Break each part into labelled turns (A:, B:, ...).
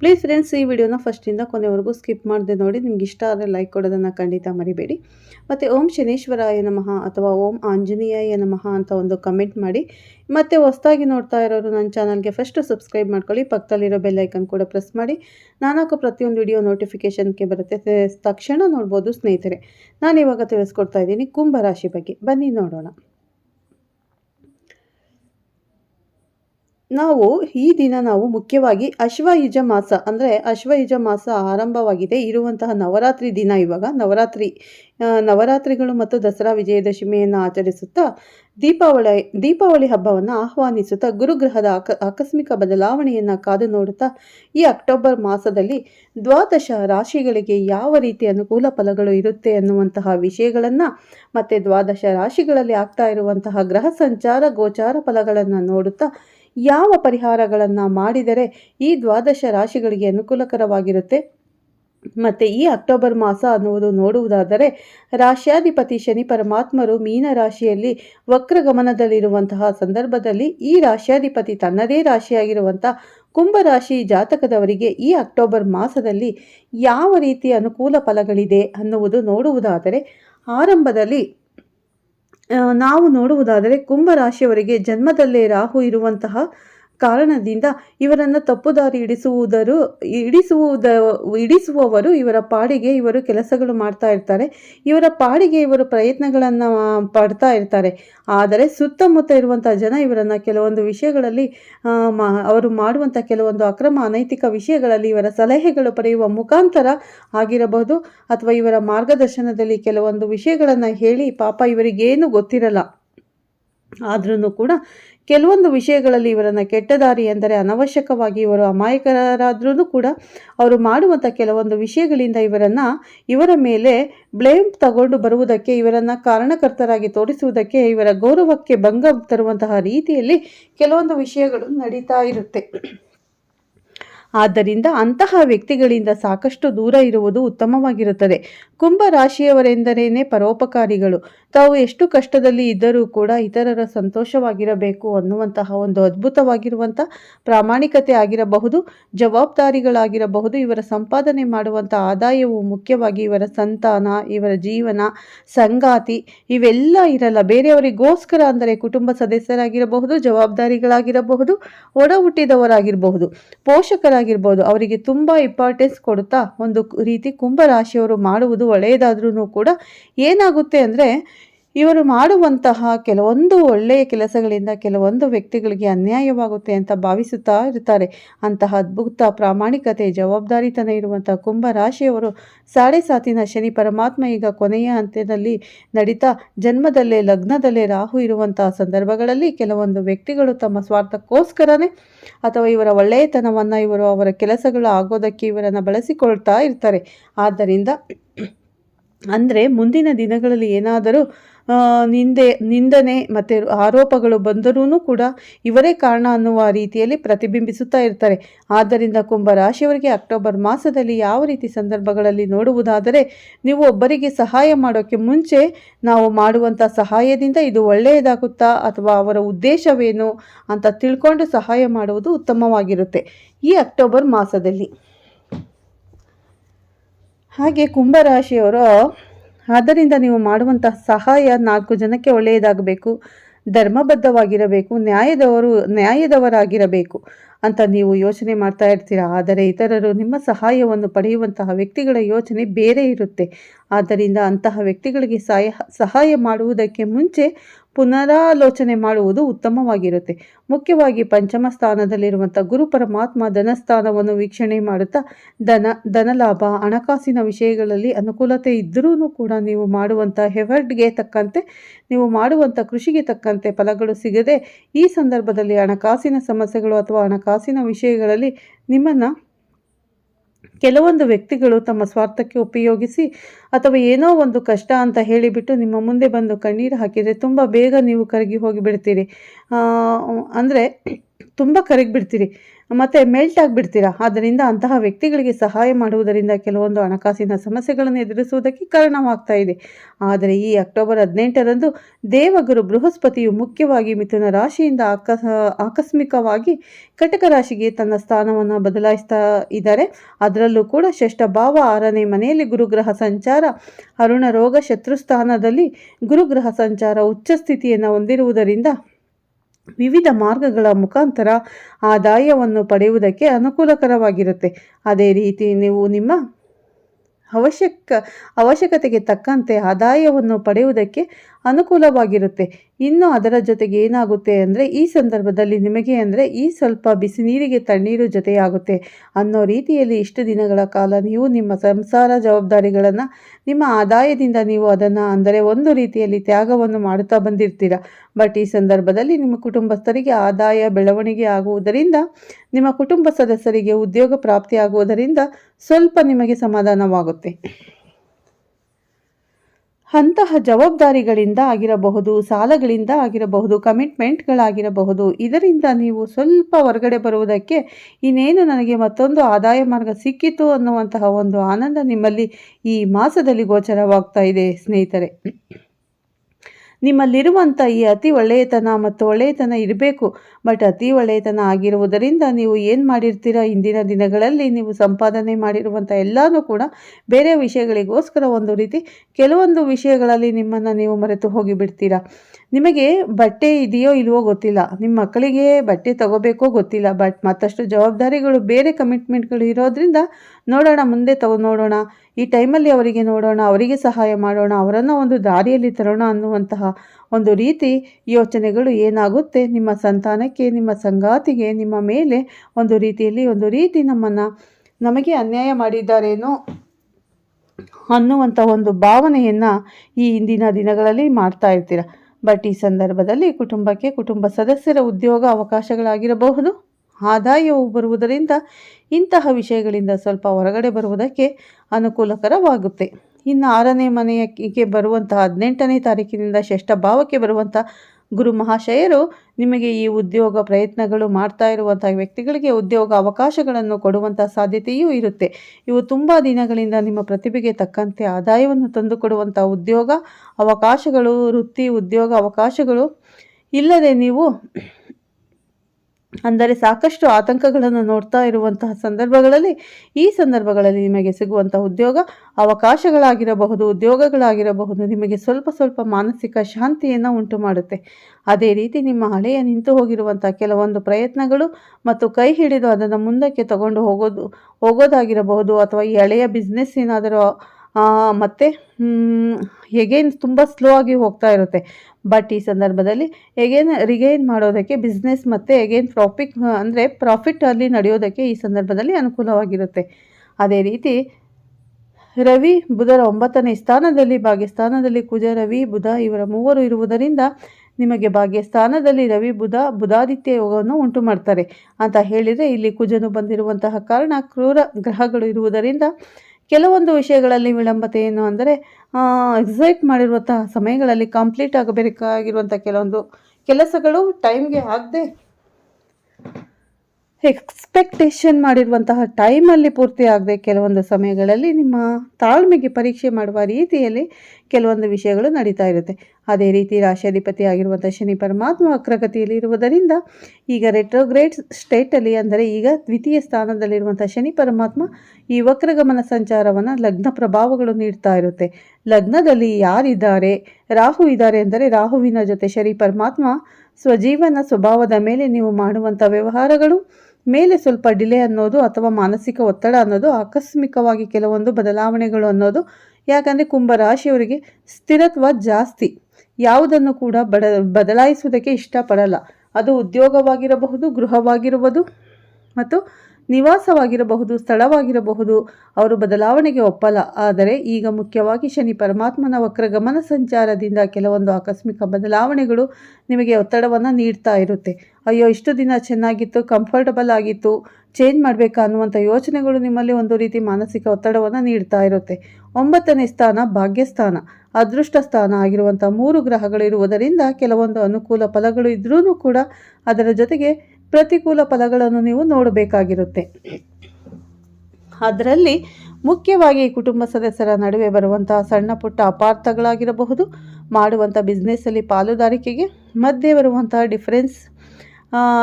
A: Please friends ಈ ವಿಡಿಯೋನ ಫಸ್ಟಿಂದ ಕೊನೆವರೆಗೂ ಸ್ಕಿಪ್ ಮಾಡದೆ ನೋಡಿ. ನಿಮ್ಗೆ ಇಷ್ಟ ಆದರೆ ಲೈಕ್ ಕೊಡೋದನ್ನು ಖಂಡಿತ ಮರಿಬೇಡಿ. ಮತ್ತು ಓಂ ಶನೇಶ್ವರಾಯ ನಮಃ ಅಥವಾ ಓಂ ಆಂಜನೇಯಾಯ ನಮಃ ಅಂತ ಒಂದು ಕಮೆಂಟ್ ಮಾಡಿ. ಮತ್ತು ಹೊಸದಾಗಿ ನೋಡ್ತಾ ಇರೋರು ನನ್ನ ಚಾನಲ್ಗೆ ಫಸ್ಟು ಸಬ್ಸ್ಕ್ರೈಬ್ ಮಾಡ್ಕೊಳ್ಳಿ. ಪಕ್ಕದಲ್ಲಿರೋ ಬೆಲ್ಲೈಕನ್ ಕೂಡ ಪ್ರೆಸ್ ಮಾಡಿ. ನಾನಾಕು ಪ್ರತಿಯೊಂದು ವಿಡಿಯೋ ನೋಟಿಫಿಕೇಷನ್ಗೆ ಬರುತ್ತೆ. ತಕ್ಷಣ ನೋಡ್ಬೋದು ಸ್ನೇಹಿತರೆ. ನಾನು ಇವಾಗ ತಿಳಿಸ್ಕೊಡ್ತಾ ಇದ್ದೀನಿ ಕುಂಭರಾಶಿ ಬಗ್ಗೆ. ಬನ್ನಿ ನೋಡೋಣ. ನಾವು ಈ ದಿನ ನಾವು ಮುಖ್ಯವಾಗಿ ಅಶ್ವಯುಜ ಮಾಸ ಅಂದರೆ ಅಶ್ವಯುಜ ಮಾಸ ಆರಂಭವಾಗಿದೆ. ಇರುವಂತಹ ನವರಾತ್ರಿ ದಿನ ಇವಾಗ. ನವರಾತ್ರಿ ನವರಾತ್ರಿಗಳು ಮತ್ತು ದಸರಾ ವಿಜಯದಶಮಿಯನ್ನು ಆಚರಿಸುತ್ತಾ ದೀಪಾವಳಿ ದೀಪಾವಳಿ ಹಬ್ಬವನ್ನು ಆಹ್ವಾನಿಸುತ್ತಾ ಗುರುಗ್ರಹದ ಆಕ, ಆಕಸ್ಮಿಕ ಬದಲಾವಣೆಯನ್ನು ಕಾದು ನೋಡುತ್ತಾ ಈ ಅಕ್ಟೋಬರ್ ಮಾಸದಲ್ಲಿ ದ್ವಾದಶ ರಾಶಿಗಳಿಗೆ ಯಾವ ರೀತಿ ಅನುಕೂಲ ಫಲಗಳು ಇರುತ್ತೆ ಅನ್ನುವಂತಹ ವಿಷಯಗಳನ್ನು ಮತ್ತು ದ್ವಾದಶ ರಾಶಿಗಳಲ್ಲಿ ಆಗ್ತಾ ಇರುವಂತಹ ಗ್ರಹ ಸಂಚಾರ, ಗೋಚಾರ ಫಲಗಳನ್ನು ನೋಡುತ್ತಾ ಯಾವ ಪರಿಹಾರಗಳನ್ನು ಮಾಡಿದರೆ ಈ ದ್ವಾದಶ ರಾಶಿಗಳಿಗೆ ಅನುಕೂಲಕರವಾಗಿರುತ್ತೆ? ಮತ್ತು ಈ ಅಕ್ಟೋಬರ್ ಮಾಸ ಅನ್ನುವುದು ನೋಡುವುದಾದರೆ, ರಾಶ್ಯಾಧಿಪತಿ ಶನಿ ಪರಮಾತ್ಮರು ಮೀನ ರಾಶಿಯಲ್ಲಿ ವಕ್ರಗಮನದಲ್ಲಿರುವಂತಹ ಸಂದರ್ಭದಲ್ಲಿ ಈ ರಾಶ್ಯಾಧಿಪತಿ ತನ್ನದೇ ರಾಶಿಯಾಗಿರುವಂಥ ಕುಂಭರಾಶಿ ಜಾತಕದವರಿಗೆ ಈ ಅಕ್ಟೋಬರ್ ಮಾಸದಲ್ಲಿ ಯಾವ ರೀತಿ ಅನುಕೂಲ ಫಲಗಳಿದೆ ಅನ್ನುವುದು ನೋಡುವುದಾದರೆ, ಆರಂಭದಲ್ಲಿ ನಾವು ನೋಡುವುದಾದರೆ ಕುಂಭ ರಾಶಿಯವರಿಗೆ ಜನ್ಮದಲ್ಲೇ ರಾಹು ಇರುವಂತಹ ಕಾರಣದಿಂದ ಇವರನ್ನು ತಪ್ಪು ದಾರಿ ಇಡಿಸುವುದರು ಇಡಿಸುವುದ ಇಡಿಸುವವರು ಇವರ ಪಾಡಿಗೆ ಇವರು ಕೆಲಸಗಳು ಮಾಡ್ತಾ ಇರ್ತಾರೆ. ಇವರ ಪಾಡಿಗೆ ಇವರು ಪ್ರಯತ್ನಗಳನ್ನು ಪಡ್ತಾ ಇರ್ತಾರೆ. ಆದರೆ ಸುತ್ತಮುತ್ತ ಇರುವಂಥ ಜನ ಇವರನ್ನು ಕೆಲವೊಂದು ವಿಷಯಗಳಲ್ಲಿ ಅವರು ಮಾಡುವಂಥ ಕೆಲವೊಂದು ಅಕ್ರಮ ಅನೈತಿಕ ವಿಷಯಗಳಲ್ಲಿ ಇವರ ಸಲಹೆಗಳು ಪಡೆಯುವ ಮುಖಾಂತರ ಆಗಿರಬಹುದು ಅಥವಾ ಇವರ ಮಾರ್ಗದರ್ಶನದಲ್ಲಿ ಕೆಲವೊಂದು ವಿಷಯಗಳನ್ನು ಹೇಳಿ ಪಾಪ ಇವರಿಗೇನು ಗೊತ್ತಿರಲ್ಲ. ಆದ್ರೂ ಕೂಡ ಕೆಲವೊಂದು ವಿಷಯಗಳಲ್ಲಿ ಇವರನ್ನು ಕೆಟ್ಟ ದಾರಿ ಎಂದರೆ ಅನವಶ್ಯಕವಾಗಿ ಇವರು ಅಮಾಯಕರಾದ್ರೂ ಕೂಡ ಅವರು ಮಾಡುವಂಥ ಕೆಲವೊಂದು ವಿಷಯಗಳಿಂದ ಇವರನ್ನು ಇವರ ಮೇಲೆ ಬ್ಲೇಮ್ ತಗೊಂಡು ಬರುವುದಕ್ಕೆ, ಇವರನ್ನು ಕಾರಣಕರ್ತರಾಗಿ ತೋರಿಸುವುದಕ್ಕೆ, ಇವರ ಗೌರವಕ್ಕೆ ಭಂಗ ತರುವಂತಹ ರೀತಿಯಲ್ಲಿ ಕೆಲವೊಂದು ವಿಷಯಗಳು ನಡೀತಾ ಇರುತ್ತೆ. ಆದ್ದರಿಂದ ಅಂತಹ ವ್ಯಕ್ತಿಗಳಿಂದ ಸಾಕಷ್ಟು ದೂರ ಇರುವುದು ಉತ್ತಮವಾಗಿರುತ್ತದೆ. ಕುಂಭ ರಾಶಿಯವರೆಂದರೇನೆ ಪರೋಪಕಾರಿಗಳು. ತಾವು ಎಷ್ಟು ಕಷ್ಟದಲ್ಲಿ ಇದ್ದರೂ ಕೂಡ ಇತರರ ಸಂತೋಷವಾಗಿರಬೇಕು ಅನ್ನುವಂತಹ ಒಂದು ಅದ್ಭುತವಾಗಿರುವಂಥ ಪ್ರಾಮಾಣಿಕತೆ ಆಗಿರಬಹುದು, ಜವಾಬ್ದಾರಿಗಳಾಗಿರಬಹುದು, ಇವರ ಸಂಪಾದನೆ ಮಾಡುವಂಥ ಆದಾಯವು ಮುಖ್ಯವಾಗಿ ಇವರ ಸಂತಾನ, ಇವರ ಜೀವನ, ಸಂಗಾತಿ ಇವೆಲ್ಲ ಇರಲ್ಲ. ಬೇರೆಯವರಿಗೋಸ್ಕರ ಅಂದರೆ ಕುಟುಂಬ ಸದಸ್ಯರಾಗಿರಬಹುದು, ಜವಾಬ್ದಾರಿಗಳಾಗಿರಬಹುದು ಒಡ ಹುಟ್ಟಿದವರಾಗಿರಬಹುದು ಪೋಷಕರಾಗಿರ್ಬೋದು ಅವರಿಗೆ ತುಂಬ ಇಂಪಾರ್ಟೆನ್ಸ್ ಕೊಡುತ್ತಾ ಒಂದು ರೀತಿ ಕುಂಭರಾಶಿಯವರು ಮಾಡುವುದು ಒಳ್ಳೆಯದಾದ್ರೂ ಕೂಡ ಏನಾಗುತ್ತೆ ಅಂದರೆ ಇವರು ಮಾಡುವಂತಹ ಕೆಲವೊಂದು ಒಳ್ಳೆಯ ಕೆಲಸಗಳಿಂದ ಕೆಲವೊಂದು ವ್ಯಕ್ತಿಗಳಿಗೆ ಅನ್ಯಾಯವಾಗುತ್ತೆ ಅಂತ ಭಾವಿಸುತ್ತಾ ಇರ್ತಾರೆ ಅಂತಹ ಅದ್ಭುತ ಪ್ರಾಮಾಣಿಕತೆ, ಜವಾಬ್ದಾರಿತನ ಇರುವಂತಹ ಕುಂಭ ರಾಶಿಯವರು ಸಾಡೆ ಸಾತಿನ ಶನಿ ಪರಮಾತ್ಮ ಈಗ ಕೊನೆಯ ಹಂತದಲ್ಲಿ ನಡೀತಾ ಜನ್ಮದಲ್ಲೇ, ಲಗ್ನದಲ್ಲೇ ರಾಹು ಇರುವಂತಹ ಸಂದರ್ಭಗಳಲ್ಲಿ ಕೆಲವೊಂದು ವ್ಯಕ್ತಿಗಳು ತಮ್ಮ ಸ್ವಾರ್ಥಕ್ಕೋಸ್ಕರನೇ ಅಥವಾ ಇವರ ಒಳ್ಳೆಯತನವನ್ನು, ಇವರು ಅವರ ಕೆಲಸಗಳು ಆಗೋದಕ್ಕೆ ಇವರನ್ನು ಬಳಸಿಕೊಳ್ತಾ ಇರ್ತಾರೆ. ಆದ್ದರಿಂದ ಅಂದರೆ ಮುಂದಿನ ದಿನಗಳಲ್ಲಿ ಏನಾದರೂ ನಿಂದೆ, ನಿಂದನೆ ಮತ್ತು ಆರೋಪಗಳು ಬಂದರೂ ಕೂಡ ಇವರೇ ಕಾರಣ ಅನ್ನುವ ರೀತಿಯಲ್ಲಿ ಪ್ರತಿಬಿಂಬಿಸುತ್ತಾ ಇರ್ತಾರೆ. ಆದ್ದರಿಂದ ಕುಂಭ ರಾಶಿಯವರಿಗೆ ಅಕ್ಟೋಬರ್ ಮಾಸದಲ್ಲಿ ಯಾವ ರೀತಿ ಸಂದರ್ಭಗಳಲ್ಲಿ ನೋಡುವುದಾದರೆ, ನೀವು ಒಬ್ಬರಿಗೆ ಸಹಾಯ ಮಾಡೋಕ್ಕೆ ಮುಂಚೆ ನಾವು ಮಾಡುವಂಥ ಸಹಾಯದಿಂದ ಇದು ಒಳ್ಳೆಯದಾಗುತ್ತಾ ಅಥವಾ ಅವರ ಉದ್ದೇಶವೇನು ಅಂತ ತಿಳ್ಕೊಂಡು ಸಹಾಯ ಮಾಡುವುದು ಉತ್ತಮವಾಗಿರುತ್ತೆ ಈ ಅಕ್ಟೋಬರ್ ಮಾಸದಲ್ಲಿ. ಹಾಗೆ ಕುಂಭರಾಶಿಯವರು, ಆದ್ದರಿಂದ ನೀವು ಮಾಡುವಂತಹ ಸಹಾಯ ನಾಲ್ಕು ಜನಕ್ಕೆ ಒಳ್ಳೆಯದಾಗಬೇಕು. ಧರ್ಮಬದ್ಧವಾಗಿರಬೇಕು. ನ್ಯಾಯದವರು, ನ್ಯಾಯದವರಾಗಿರಬೇಕು ಅಂತ ನೀವು ಯೋಚನೆ ಮಾಡ್ತಾ ಇರ್ತೀರಾ? ಆದರೆ ಇತರರು ನಿಮ್ಮ ಸಹಾಯವನ್ನು ಪಡೆಯುವಂತಹ ವ್ಯಕ್ತಿಗಳ ಯೋಚನೆ ಬೇರೆ ಇರುತ್ತೆ. ಆದ್ದರಿಂದ ಅಂತಹ ವ್ಯಕ್ತಿಗಳಿಗೆ ಸಹಾಯ ಸಹಾಯ ಮಾಡುವುದಕ್ಕೆ ಮುಂಚೆ ಪುನರಾಲೋಚನೆ ಮಾಡುವುದು ಉತ್ತಮವಾಗಿರುತ್ತೆ. ಮುಖ್ಯವಾಗಿ ಪಂಚಮ ಸ್ಥಾನದಲ್ಲಿರುವಂಥ ಗುರು ಪರಮಾತ್ಮ ಧನಸ್ಥಾನವನ್ನು ವೀಕ್ಷಣೆ ಮಾಡುತ್ತಾ ಧನ, ಧನಲಾಭ, ಹಣಕಾಸಿನ ವಿಷಯಗಳಲ್ಲಿ ಅನುಕೂಲತೆ ಇದ್ದರೂ ಕೂಡ ನೀವು ಮಾಡುವಂಥ ಹೆವರ್ಡ್ಗೆ ತಕ್ಕಂತೆ, ನೀವು ಮಾಡುವಂಥ ಕೃಷಿಗೆ ತಕ್ಕಂತೆ ಫಲಗಳು ಸಿಗದೆ ಈ ಸಂದರ್ಭದಲ್ಲಿ ಹಣಕಾಸಿನ ಸಮಸ್ಯೆಗಳು ಅಥವಾ ಹಣಕಾಸಿನ ವಿಷಯಗಳಲ್ಲಿ ನಿಮ್ಮನ್ನು ಕೆಲವೊಂದು ವ್ಯಕ್ತಿಗಳು ತಮ್ಮ ಸ್ವಾರ್ಥಕ್ಕೆ ಉಪಯೋಗಿಸಿ ಅಥವಾ ಏನೋ ಒಂದು ಕಷ್ಟ ಅಂತ ಹೇಳಿಬಿಟ್ಟು ನಿಮ್ಮ ಮುಂದೆ ಬಂದು ಕಣ್ಣೀರು ಹಾಕಿದರೆ ತುಂಬ ಬೇಗ ನೀವು ಕರಗಿ ಹೋಗಿಬಿಡ್ತೀರಿ. ಅಂದರೆ ತುಂಬ ಕರಗಿಬಿಡ್ತೀರಿ. ಮತ್ತು ಮೆಲ್ಟ್ ಆಗಿಬಿಡ್ತೀರಾ ಆದ್ದರಿಂದ ಅಂತಹ ವ್ಯಕ್ತಿಗಳಿಗೆ ಸಹಾಯ ಮಾಡುವುದರಿಂದ ಕೆಲವೊಂದು ಹಣಕಾಸಿನ ಸಮಸ್ಯೆಗಳನ್ನು ಎದುರಿಸುವುದಕ್ಕೆ ಕಾರಣವಾಗ್ತಾ ಇದೆ. ಆದರೆ ಈ ಅಕ್ಟೋಬರ್ ಹದಿನೆಂಟರಂದು ದೇವಗುರು ಬೃಹಸ್ಪತಿಯು ಮುಖ್ಯವಾಗಿ ಮಿಥುನ ರಾಶಿಯಿಂದ ಆಕಸ್ ಆಕಸ್ಮಿಕವಾಗಿ ಕಟಕ ರಾಶಿಗೆ ತನ್ನ ಸ್ಥಾನವನ್ನು ಬದಲಾಯಿಸ್ತಾ ಇದ್ದಾರೆ. ಅದರಲ್ಲೂ ಕೂಡ ಷಷ್ಠ ಭಾವ ಆರನೇ ಮನೆಯಲ್ಲಿ ಗುರುಗ್ರಹ ಸಂಚಾರ, ಅರುಣ ರೋಗ ಶತ್ರು ಸ್ಥಾನದಲ್ಲಿ ಗುರುಗ್ರಹ ಸಂಚಾರ ಉಚ್ಚ ಸ್ಥಿತಿಯನ್ನು ಹೊಂದಿರುವುದರಿಂದ ವಿವಿಧ ಮಾರ್ಗಗಳ ಮುಖಾಂತರ ಆದಾಯವನ್ನು ಪಡೆಯುವುದಕ್ಕೆ ಅನುಕೂಲಕರವಾಗಿರುತ್ತೆ. ಅದೇ ರೀತಿ ನೀವು ನಿಮ್ಮ ಅವಶ್ಯಕ, ಅವಶ್ಯಕತೆಗೆ ತಕ್ಕಂತೆ ಆದಾಯವನ್ನು ಪಡೆಯುವುದಕ್ಕೆ ಅನುಕೂಲವಾಗಿರುತ್ತೆ. ಇನ್ನು ಅದರ ಜೊತೆಗೆ ಏನಾಗುತ್ತೆ ಅಂದರೆ ಈ ಸಂದರ್ಭದಲ್ಲಿ ನಿಮಗೆ ಅಂದರೆ ಈ ಸ್ವಲ್ಪ ಬಿಸಿ ನೀರಿಗೆ ತಣ್ಣೀರು ಜೊತೆಯಾಗುತ್ತೆ. ಅನ್ನೋ ರೀತಿಯಲ್ಲಿ ಇಷ್ಟು ದಿನಗಳ ಕಾಲ ನೀವು ನಿಮ್ಮ ಸಂಸಾರ ಜವಾಬ್ದಾರಿಗಳನ್ನು ನಿಮ್ಮ ಆದಾಯದಿಂದ ನೀವು ಅದನ್ನು ಅಂದರೆ ಒಂದು ರೀತಿಯಲ್ಲಿ ತ್ಯಾಗವನ್ನು ಮಾಡುತ್ತಾ ಬಂದಿರ್ತೀರ. ಬಟ್ ಈ ಸಂದರ್ಭದಲ್ಲಿ ನಿಮ್ಮ ಕುಟುಂಬಸ್ಥರಿಗೆ ಆದಾಯ, ಬೆಳವಣಿಗೆ ಆಗುವುದರಿಂದ, ನಿಮ್ಮ ಕುಟುಂಬ ಸದಸ್ಯರಿಗೆ ಉದ್ಯೋಗ ಪ್ರಾಪ್ತಿಯಾಗುವುದರಿಂದ ಸ್ವಲ್ಪ ನಿಮಗೆ ಸಮಾಧಾನವಾಗುತ್ತೆ. ಅಂತಹ ಜವಾಬ್ದಾರಿಗಳಿಂದ ಆಗಿರಬಹುದು, ಸಾಲಗಳಿಂದ ಆಗಿರಬಹುದು ಕಮಿಟ್ಮೆಂಟ್ಗಳಾಗಿರಬಹುದು ಇದರಿಂದ ನೀವು ಸ್ವಲ್ಪ ಹೊರಗಡೆ ಬರುವುದಕ್ಕೆ ಇನ್ನೇನು ನನಗೆ ಮತ್ತೊಂದು ಆದಾಯ ಮಾರ್ಗ ಸಿಕ್ಕಿತು ಅನ್ನುವಂತಹ ಒಂದು ಆನಂದ ನಿಮ್ಮಲ್ಲಿ ಈ ಮಾಸದಲ್ಲಿ ಗೋಚರವಾಗ್ತಾ ಇದೆ, ಸ್ನೇಹಿತರೆ. ನಿಮ್ಮಲ್ಲಿರುವಂಥ ಈ ಅತಿ ಒಳ್ಳೆಯತನ ಮತ್ತು ಒಳ್ಳೆಯತನ ಇರಬೇಕು. ಬಟ್ ಅತಿ ಒಳ್ಳೆಯತನ ಆಗಿರುವುದರಿಂದ ನೀವು ಏನು ಮಾಡಿರ್ತೀರ? ಇಂದಿನ ದಿನಗಳಲ್ಲಿ ನೀವು ಸಂಪಾದನೆ ಮಾಡಿರುವಂಥ ಎಲ್ಲನೂ ಕೂಡ ಬೇರೆ ವಿಷಯಗಳಿಗೋಸ್ಕರ ಒಂದು ರೀತಿ ಕೆಲವೊಂದು ವಿಷಯಗಳಲ್ಲಿ ನಿಮ್ಮನ್ನು ನೀವು ಮರೆತು ಹೋಗಿಬಿಡ್ತೀರಾ? ನಿಮಗೆ ಬಟ್ಟೆ ಇದೆಯೋ ಇಲ್ವೋ ಗೊತ್ತಿಲ್ಲ. ನಿಮ್ಮ ಮಕ್ಕಳಿಗೆ ಬಟ್ಟೆ ತಗೋಬೇಕೋ ಗೊತ್ತಿಲ್ಲ. ಬಟ್ ಮತ್ತಷ್ಟು ಜವಾಬ್ದಾರಿಗಳು, ಬೇರೆ ಕಮಿಟ್ಮೆಂಟ್ಗಳು ಇರೋದ್ರಿಂದ ನೋಡೋಣ, ಮುಂದೆ ತಗೋ ನೋಡೋಣ. ಈ ಟೈಮಲ್ಲಿ ಅವರಿಗೆ ನೋಡೋಣ, ಅವರಿಗೆ ಸಹಾಯ ಮಾಡೋಣ, ಅವರನ್ನು ಒಂದು ದಾರಿಯಲ್ಲಿ ತರೋಣ ಅನ್ನುವಂತಹ ಒಂದು ರೀತಿ ಯೋಚನೆಗಳು ಏನಾಗುತ್ತೆ? ನಿಮ್ಮ ಸಂತಾನಕ್ಕೆ, ನಿಮ್ಮ ಸಂಗಾತಿಗೆ, ನಿಮ್ಮ ಮೇಲೆ ಒಂದು ರೀತಿಯಲ್ಲಿ ಒಂದು ರೀತಿ ನಮ್ಮನ್ನು ನಮಗೆ ಅನ್ಯಾಯ ಮಾಡಿದ್ದಾರೇನೋ ಅನ್ನುವಂಥ ಒಂದು ಭಾವನೆಯನ್ನು ಈ ಇಂದಿನ ದಿನಗಳಲ್ಲಿ ಮಾಡ್ತಾ ಇರ್ತೀರ. ಬಟ್ ಈ ಸಂದರ್ಭದಲ್ಲಿ ಕುಟುಂಬಕ್ಕೆ ಕುಟುಂಬ ಸದಸ್ಯರ ಉದ್ಯೋಗ ಅವಕಾಶಗಳಾಗಿರಬಹುದು. ಆದಾಯವು ಬರುವುದರಿಂದ ಇಂತಹ ವಿಷಯಗಳಿಂದ ಸ್ವಲ್ಪ ಹೊರಗಡೆ ಬರುವುದಕ್ಕೆ ಅನುಕೂಲಕರವಾಗುತ್ತೆ. ಇನ್ನು ಆರನೇ ಮನೆಯಕ್ಕೆ ಬರುವಂತಹ ಹದಿನೆಂಟನೇ ತಾರೀಕಿನಿಂದ ಷಷ್ಠ ಭಾವಕ್ಕೆ ಬರುವಂಥ ಗುರು ಮಹಾಶಯರು ನಿಮಗೆ ಈ ಉದ್ಯೋಗ ಪ್ರಯತ್ನಗಳು ಮಾಡ್ತಾ ಇರುವಂಥ ವ್ಯಕ್ತಿಗಳಿಗೆ ಉದ್ಯೋಗ ಅವಕಾಶಗಳನ್ನು ಕೊಡುವಂಥ ಸಾಧ್ಯತೆಯೂ ಇರುತ್ತೆ. ಇವು ತುಂಬ ದಿನಗಳಿಂದ ನಿಮ್ಮ ಪ್ರತಿಭೆಗೆ ತಕ್ಕಂತೆ ಆದಾಯವನ್ನು ತಂದುಕೊಡುವಂಥ ಉದ್ಯೋಗ ಅವಕಾಶಗಳು, ವೃತ್ತಿ ಉದ್ಯೋಗ ಅವಕಾಶಗಳು ಇಲ್ಲದೆ ನೀವು ಅಂದರೆ ಸಾಕಷ್ಟು ಆತಂಕಗಳನ್ನು ನೋಡ್ತಾ ಇರುವಂತಹ ಸಂದರ್ಭಗಳಲ್ಲಿ, ಈ ಸಂದರ್ಭಗಳಲ್ಲಿ ನಿಮಗೆ ಸಿಗುವಂಥ ಉದ್ಯೋಗ ಅವಕಾಶಗಳಾಗಿರಬಹುದು, ಉದ್ಯೋಗಗಳಾಗಿರಬಹುದು, ನಿಮಗೆ ಸ್ವಲ್ಪ ಸ್ವಲ್ಪ ಮಾನಸಿಕ ಶಾಂತಿಯನ್ನು ಉಂಟು ಮಾಡುತ್ತೆ ಅದೇ ರೀತಿ ನಿಮ್ಮ ಹಳೆಯ ನಿಂತು ಹೋಗಿರುವಂಥ ಕೆಲವೊಂದು ಪ್ರಯತ್ನಗಳು ಮತ್ತು ಕೈ ಹಿಡಿದು ಅದನ್ನು ಮುಂದಕ್ಕೆ ತಗೊಂಡು ಹೋಗೋದು, ಹೋಗೋದಾಗಿರಬಹುದು ಅಥವಾ ಈ ಹಳೆಯ ಬಿಸ್ನೆಸ್ ಏನಾದರೂ ಮತ್ತು ಎಗೇನ್ ತುಂಬ ಸ್ಲೋ ಆಗಿ ಹೋಗ್ತಾ ಇರುತ್ತೆ. ಬಟ್ ಈ ಸಂದರ್ಭದಲ್ಲಿ ಎಗೇನ್ ರಿಗೈನ್ ಮಾಡೋದಕ್ಕೆ ಬಿಸ್ನೆಸ್ ಮತ್ತು ಎಗೇನ್ ಪ್ರಾಫಿಟ್ ಅಂದರೆ ಪ್ರಾಫಿಟ್ ಅಲ್ಲಿ ನಡೆಯೋದಕ್ಕೆ ಈ ಸಂದರ್ಭದಲ್ಲಿ ಅನುಕೂಲವಾಗಿರುತ್ತೆ. ಅದೇ ರೀತಿ, ರವಿ, ಬುಧರ ಒಂಬತ್ತನೇ ಸ್ಥಾನದಲ್ಲಿ, ಭಾಗ್ಯಸ್ಥಾನದಲ್ಲಿ ಕುಜ, ರವಿ, ಬುಧ ಇವರ ಮೂವರು ಇರುವುದರಿಂದ ನಿಮಗೆ ಭಾಗ್ಯಸ್ಥಾನದಲ್ಲಿ ರವಿ, ಬುಧ, ಬುಧಾದಿತ್ಯ ಯೋಗವನ್ನು ಉಂಟು ಮಾಡ್ತಾರೆ. ಅಂತ ಹೇಳಿದರೆ, ಇಲ್ಲಿ ಕುಜನು ಬಂದಿರುವಂತಹ ಕಾರಣ ಕ್ರೂರ ಗ್ರಹಗಳು ಇರುವುದರಿಂದ ಕೆಲವೊಂದು ವಿಷಯಗಳಲ್ಲಿ ವಿಳಂಬತೆ ಏನು ಅಂದರೆ ಎಕ್ಸೈಟ್ ಮಾಡಿರುವಂತಹ ಸಮಯಗಳಲ್ಲಿ ಕಂಪ್ಲೀಟ್ ಆಗಬೇಕಾಗಿರುವಂಥ ಕೆಲವೊಂದು ಕೆಲಸಗಳು ಟೈಮ್ಗೆ ಆಗದೆ ಎಕ್ಸ್ಪೆಕ್ಟೇಷನ್ ಮಾಡಿರುವಂತಹ ಟೈಮಲ್ಲಿ ಪೂರ್ತಿ ಆಗದೆ ಕೆಲವೊಂದು ಸಮಯಗಳಲ್ಲಿ. ನಿಮ್ಮ ತಾಳ್ಮೆಗೆ ಪರೀಕ್ಷೆ ಮಾಡುವ ರೀತಿಯಲ್ಲಿ ಕೆಲವೊಂದು ವಿಷಯಗಳು ನಡೀತಾ ಇರುತ್ತೆ. ಅದೇ ರೀತಿ ರಾಶಿಯಾಧಿಪತಿ ಆಗಿರುವಂಥ ಶನಿ ಪರಮಾತ್ಮ ಅಕ್ರಗತಿಯಲ್ಲಿ ಇರುವುದರಿಂದ ಈಗ ರೆಟ್ರೋಗ್ರೇಡ್ ಸ್ಟೇಟಲ್ಲಿ ಅಂದರೆ ಈಗ ದ್ವಿತೀಯ ಸ್ಥಾನದಲ್ಲಿರುವಂಥ ಶನಿ ಪರಮಾತ್ಮ ಈ ವಕ್ರಗಮನ ಸಂಚಾರವನ್ನು ಲಗ್ನ ಪ್ರಭಾವಗಳು ನೀಡ್ತಾ ಇರುತ್ತೆ. ಲಗ್ನದಲ್ಲಿ ಯಾರಿದ್ದಾರೆ? ರಾಹು ಇದ್ದಾರೆ ಅಂದರೆ ರಾಹುವಿನ ಜೊತೆ ಶನಿ ಪರಮಾತ್ಮ ಸ್ವಜೀವನ ಸ್ವಭಾವದ ಮೇಲೆ ನೀವು ಮಾಡುವಂಥ ವ್ಯವಹಾರಗಳು ಮೇಲೆ ಸ್ವಲ್ಪ ಡಿಲೇ ಅನ್ನೋದು ಅಥವಾ ಮಾನಸಿಕ ಒತ್ತಡ ಅನ್ನೋದು, ಆಕಸ್ಮಿಕವಾಗಿ ಕೆಲವೊಂದು ಬದಲಾವಣೆಗಳು ಅನ್ನೋದು, ಯಾಕಂದರೆ ಕುಂಭರಾಶಿಯವರಿಗೆ ಸ್ಥಿರತ್ವ ಜಾಸ್ತಿ. ಯಾವುದನ್ನು ಕೂಡ ಬಡ, ಬದಲಾಯಿಸುವುದಕ್ಕೆ ಇಷ್ಟಪಡಲ್ಲ. ಅದು ಉದ್ಯೋಗವಾಗಿರಬಹುದು, ಗೃಹವಾಗಿರುವುದು ಮತ್ತು ನಿವಾಸವಾಗಿರಬಹುದು, ಸ್ಥಳವಾಗಿರಬಹುದು, ಅವರು ಬದಲಾವಣೆಗೆ ಒಪ್ಪಲ್ಲ. ಆದರೆ ಈಗ ಮುಖ್ಯವಾಗಿ ಶನಿ ಪರಮಾತ್ಮನ ವಕ್ರ ಗಮನ ಸಂಚಾರದಿಂದ ಕೆಲವೊಂದು ಆಕಸ್ಮಿಕ ಬದಲಾವಣೆಗಳು ನಿಮಗೆ ಒತ್ತಡವನ್ನು ನೀಡ್ತಾ ಇರುತ್ತೆ. ಅಯ್ಯೋ, ಇಷ್ಟು ದಿನ ಚೆನ್ನಾಗಿತ್ತು, ಕಂಫರ್ಟಬಲ್ ಆಗಿತ್ತು, ಚೇಂಜ್ ಮಾಡಬೇಕಾ ಅನ್ನುವಂಥ ಯೋಚನೆಗಳು ನಿಮ್ಮಲ್ಲಿ ಒಂದು ರೀತಿ ಮಾನಸಿಕ ಒತ್ತಡವನ್ನು ನೀಡ್ತಾ ಇರುತ್ತೆ. ಒಂಬತ್ತನೇ ಸ್ಥಾನ ಭಾಗ್ಯಸ್ಥಾನ. ಅದೃಷ್ಟ ಸ್ಥಾನ ಆಗಿರುವಂಥ ಮೂರು ಗ್ರಹಗಳು ಇರುವುದರಿಂದ ಕೆಲವೊಂದು ಅನುಕೂಲ ಫಲಗಳು ಇದ್ರೂ ಕೂಡ ಅದರ ಜೊತೆಗೆ ಪ್ರತಿಕೂಲ ಫಲಗಳನ್ನು ನೀವು ನೋಡಬೇಕಾಗಿರುತ್ತೆ. ಅದರಲ್ಲಿ ಮುಖ್ಯವಾಗಿ ಕುಟುಂಬ ಸದಸ್ಯರ ನಡುವೆ ಬರುವಂತಹ ಸಣ್ಣ ಪುಟ್ಟ ಅಪಾರ್ಥಗಳಾಗಿರಬಹುದು ಮಾಡುವಂಥ ಬಿಸ್ನೆಸ್ಸಲ್ಲಿ ಪಾಲುದಾರಿಕೆಗೆ ಮಧ್ಯೆ ಬರುವಂತಹ ಡಿಫರೆನ್ಸ್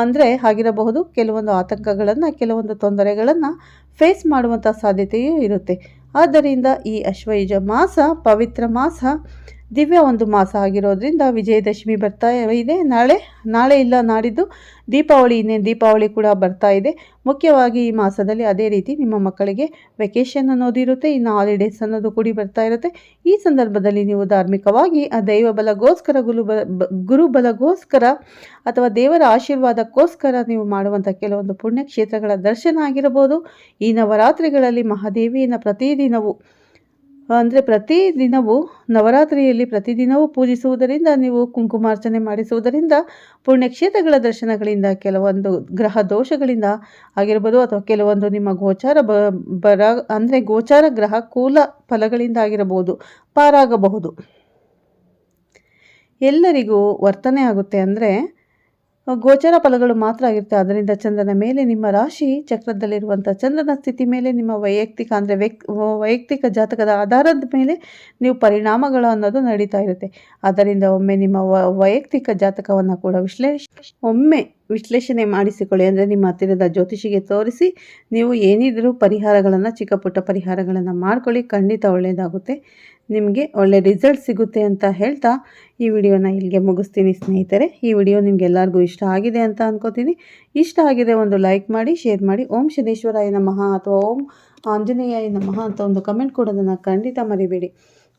A: ಅಂದರೆ ಆಗಿರಬಹುದು ಕೆಲವೊಂದು ಆತಂಕಗಳನ್ನು, ಕೆಲವೊಂದು ತೊಂದರೆಗಳನ್ನು ಫೇಸ್ ಮಾಡುವಂಥ ಸಾಧ್ಯತೆಯೂ ಇರುತ್ತೆ. ಆದ್ದರಿಂದ ಈ ಅಶ್ವಯುಜ ಮಾಸ, ಪವಿತ್ರ ಮಾಸ ದಿವ್ಯ ಒಂದು ಮಾಸ ಆಗಿರೋದ್ರಿಂದ ವಿಜಯದಶಮಿ ಬರ್ತಾ ಇದೆ. ನಾಳೆ ನಾಳೆ ಇಲ್ಲ, ನಾಡಿದ್ದು ದೀಪಾವಳಿ, ಇನ್ನೇನು ದೀಪಾವಳಿ ಕೂಡ ಬರ್ತಾ ಇದೆ. ಮುಖ್ಯವಾಗಿ ಈ ಮಾಸದಲ್ಲಿ ಅದೇ ರೀತಿ ನಿಮ್ಮ ಮಕ್ಕಳಿಗೆ ವೆಕೇಷನ್ ಅನ್ನೋದಿರುತ್ತೆ ಇನ್ನು ಹಾಲಿಡೇಸ್ ಅನ್ನೋದು ಕೂಡಿ ಬರ್ತಾ ಇರುತ್ತೆ. ಈ ಸಂದರ್ಭದಲ್ಲಿ ನೀವು ಧಾರ್ಮಿಕವಾಗಿ ಆ ದೈವ ಬಲಗೋಸ್ಕರ ಗುರು ಬ ಗುರು ಬಲಗೋಸ್ಕರ ಅಥವಾ ದೇವರ ಆಶೀರ್ವಾದಕ್ಕೋಸ್ಕರ ನೀವು ಮಾಡುವಂಥ ಕೆಲವೊಂದು ಪುಣ್ಯಕ್ಷೇತ್ರಗಳ ದರ್ಶನ ಆಗಿರಬಹುದು ಈ ನವರಾತ್ರಿಗಳಲ್ಲಿ ಮಹಾದೇವಿಯನ್ನು ಪ್ರತಿದಿನವೂ ಅಂದರೆ ಪ್ರತಿದಿನವೂ ನವರಾತ್ರಿಯಲ್ಲಿ ಪ್ರತಿದಿನವೂ ಪೂಜಿಸುವುದರಿಂದ, ನೀವು ಕುಂಕುಮಾರ್ಚನೆ ಮಾಡಿಸುವುದರಿಂದ ಪುಣ್ಯಕ್ಷೇತ್ರಗಳ ದರ್ಶನಗಳಿಂದ, ಕೆಲವೊಂದು ಗ್ರಹ ದೋಷಗಳಿಂದ ಆಗಿರ್ಬೋದು ಅಥವಾ ಕೆಲವೊಂದು ನಿಮ್ಮ ಗೋಚಾರ ಬ, ಬರ ಅಂದರೆ ಗೋಚಾರ ಗ್ರಹ ಕೂಲ ಫಲಗಳಿಂದ ಆಗಿರಬಹುದು, ಪಾರಾಗಬಹುದು. ಎಲ್ಲರಿಗೂ ವರ್ತನೆ ಆಗುತ್ತೆ ಅಂದರೆ ಗೋಚರ ಫಲಗಳು ಮಾತ್ರ ಆಗಿರುತ್ತೆ. ಅದರಿಂದ ಚಂದ್ರನ ಮೇಲೆ ನಿಮ್ಮ ರಾಶಿ ಚಕ್ರದಲ್ಲಿರುವಂಥ ಚಂದ್ರನ ಸ್ಥಿತಿ ಮೇಲೆ ನಿಮ್ಮ ವೈಯಕ್ತಿಕ ಅಂದರೆ ವ್ಯಕ್ ವೈಯಕ್ತಿಕ ಜಾತಕದ ಆಧಾರದ ಮೇಲೆ ನೀವು ಪರಿಣಾಮಗಳು ಅನ್ನೋದು ನಡೀತಾ ಇರುತ್ತೆ. ಅದರಿಂದ ಒಮ್ಮೆ ನಿಮ್ಮ ವೈಯಕ್ತಿಕ ಜಾತಕವನ್ನು ಕೂಡ ವಿಶ್ಲೇಷ, ಒಮ್ಮೆ ವಿಶ್ಲೇಷಣೆ ಮಾಡಿಸಿಕೊಳ್ಳಿ ಅಂದರೆ ನಿಮ್ಮ ಹತ್ತಿರದ ಜ್ಯೋತಿಷಿಗೆ ತೋರಿಸಿ ನೀವು ಏನಿದ್ರೂ ಪರಿಹಾರಗಳನ್ನು ಚಿಕ್ಕ ಪುಟ್ಟ ಪರಿಹಾರಗಳನ್ನು ಮಾಡ್ಕೊಳ್ಳಿ. ಖಂಡಿತ ಒಳ್ಳೆಯದಾಗುತ್ತೆ ನಿಮಗೆ ಒಳ್ಳೆ ರಿಸಲ್ಟ್ ಸಿಗುತ್ತೆ ಅಂತ ಹೇಳ್ತಾ ಈ ವಿಡಿಯೋನ ಇಲ್ಲಿಗೆ ಮುಗಿಸ್ತೀನಿ ಸ್ನೇಹಿತರೆ. ಈ ವಿಡಿಯೋ ನಿಮಗೆಲ್ಲರಿಗೂ ಇಷ್ಟ ಆಗಿದೆ ಅಂತ ಅನ್ಕೋತೀನಿ. ಇಷ್ಟ ಆಗಿದೆ ಒಂದು ಲೈಕ್ ಮಾಡಿ ಶೇರ್ ಮಾಡಿ. ಓಂ ಶನೇಶ್ವರಾಯ ನಮಃ ಅಥವಾ ಓಂ ಆಂಜನೇಯ ನಮಃ ಅಂತ ಒಂದು ಕಮೆಂಟ್ ಕೊಡೋದನ್ನು ಖಂಡಿತ ಮರಿಬೇಡಿ.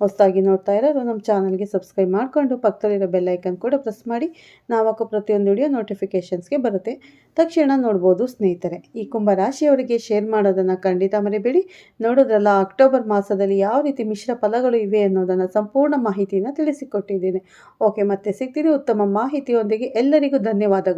A: ಹೊಸದಾಗಿ ನೋಡ್ತಾ ಇರೋರು ನಮ್ಮ ಚಾನಲ್ಗೆ ಸಬ್ಸ್ಕ್ರೈಬ್ ಮಾಡಿಕೊಂಡು ಪಕ್ಕದಲ್ಲಿರೋ ಬೆಲ್ಲೈಕನ್ ಕೂಡ ಪ್ರೆಸ್ ಮಾಡಿ. ನಾವು ಹಾಕೋ ಪ್ರತಿಯೊಂದು ವಿಡಿಯೋ ನೋಟಿಫಿಕೇಷನ್ಸ್ಗೆ ಬರುತ್ತೆ. ತಕ್ಷಣ ನೋಡ್ಬೋದು ಸ್ನೇಹಿತರೆ. ಈ ಕುಂಭ ರಾಶಿಯವರಿಗೆ ಶೇರ್ ಮಾಡೋದನ್ನು ಖಂಡಿತ ಮರಿಬೇಡಿ. ನೋಡೋದ್ರಲ್ಲ ಅಕ್ಟೋಬರ್ ಮಾಸದಲ್ಲಿ ಯಾವ ರೀತಿ ಮಿಶ್ರ ಫಲಗಳು ಇವೆ ಅನ್ನೋದನ್ನು ಸಂಪೂರ್ಣ ಮಾಹಿತಿಯನ್ನು ತಿಳಿಸಿಕೊಟ್ಟಿದ್ದೇನೆ. ಓಕೆ ಮತ್ತೆ ಸಿಗ್ತೀನಿ ಉತ್ತಮ ಮಾಹಿತಿಯೊಂದಿಗೆ ಎಲ್ಲರಿಗೂ ಧನ್ಯವಾದಗಳು.